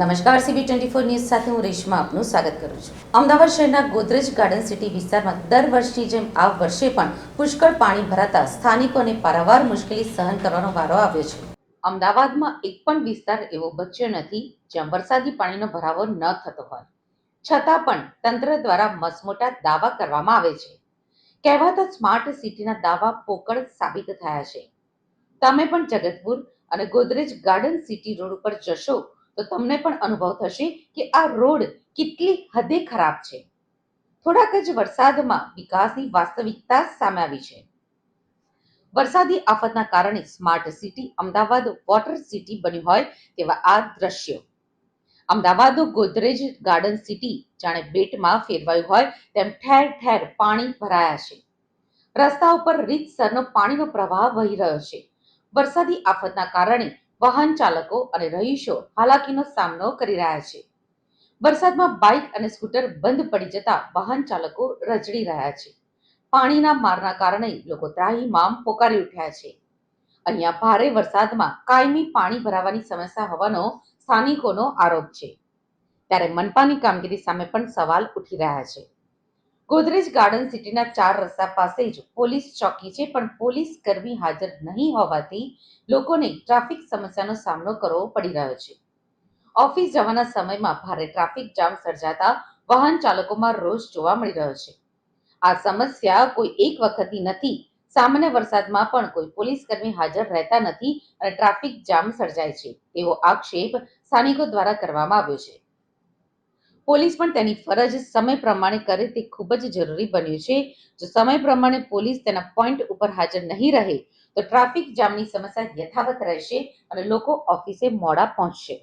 નમસ્કાર CB twenty four news સાથે હું રેશમા આપનું સ્વાગત કરું છું. અમદાવાદ શહેરના ગોદરેજ ગાર્ડન સિટી વિસ્તારમાં દર વર્ષની જેમ આ વર્ષે પણ પુષ્કળ પાણી ભરાતા સ્થાનિકોને પારાવાર મુશ્કેલી સહન કરવાનો વારો આવ્યો છે. અમદાવાદમાં એક પણ વિસ્તાર એવો બચ્યો નથી જ્યાં વરસાદી પાણીનો ભરાવો ન થતો હોય. છતાં પણ તંત્ર દ્વારા મસમોટા દાવા કરવામાં આવે છે. કહેવાતા સ્માર્ટ સિટીના દાવા પોકળ સાબિત થયા છે. તમે પણ જગતપુર અને ગોદરેજ ગાર્ડન સિટી રોડ ઉપર જશો તો તમને પણ અનુભવ થશે કે આ રોડ કેટલી હદે ખરાબ છે. થોડાક જ વરસાદમાં વિકાસની વાસ્તવિકતા સામે આવી છે. વરસાદી આફતના કારણે smart city Ahmedabad water city બન્યું હોય તેવા આ દ્રશ્યો. અમદાવાદ ગોદરેજ ગાર્ડન સિટી જાણે બેટમાં ફેરવાયું હોય તેમ ઠેર ઠેર પાણી ભરાયા છે. રસ્તા ઉપર રીતસરનો પાણીનો પ્રવાહ વહી રહ્યો છે. વરસાદી આફતના કારણે વાહન ચાલકો અને રહીશો હાલાકીનો સામનો કરી રહ્યા છે. વરસાદમાં બાઇક અને સ્કૂટર બંધ પડી જતા વાહન ચાલકો રજડી રહ્યા છે. પાણીના મારના કારણે લોકો ત્રાહીમામ પોકારી ઉઠ્યા છે. અહીંયા ભારે વરસાદમાં કાયમી પાણી ભરાવાની સમસ્યા હોવાનો સ્થાનિકોનો આરોપ છે. ત્યારે મનપાની કામગીરી સામે પણ સવાલ ઉઠી રહ્યા છે. ગોદરેજ ગાર્ડન સિટીના ચાર રસ્તા પાસે જ પોલીસ ચોકી છે, પણ પોલીસ કર્મી હાજર નહીં હોવાથી લોકોને ટ્રાફિક સમસ્યાનો સામનો કરવો પડી રહ્યો છે. ઓફિસ જવાના સમયમાં ભારે ટ્રાફિક જામ સર્જાતા વાહન ચાલકોમાં રોષ જોવા મળી રહ્યો છે. આ સમસ્યા કોઈ એક વખતની નથી, સામાન્ય વરસાદમાં પણ કોઈ પોલીસ કર્મી હાજર રહેતા નથી અને ટ્રાફિક જામ સર્જાય છે, એવો આક્ષેપ સ્થાનિકો દ્વારા કરવામાં આવ્યો છે. પોલીસ પણ તેની ફરજ સમય પ્રમાણે કરે તે ખૂબ જ જરૂરી બન્યું છે. જો સમય પ્રમાણે પોલીસ તેના પોઈન્ટ ઉપર હાજર નહીં રહે, તો ટ્રાફિક જામની સમસ્યા યથાવત રહેશે અને લોકો ઓફિસે મોડા પહોંચશે.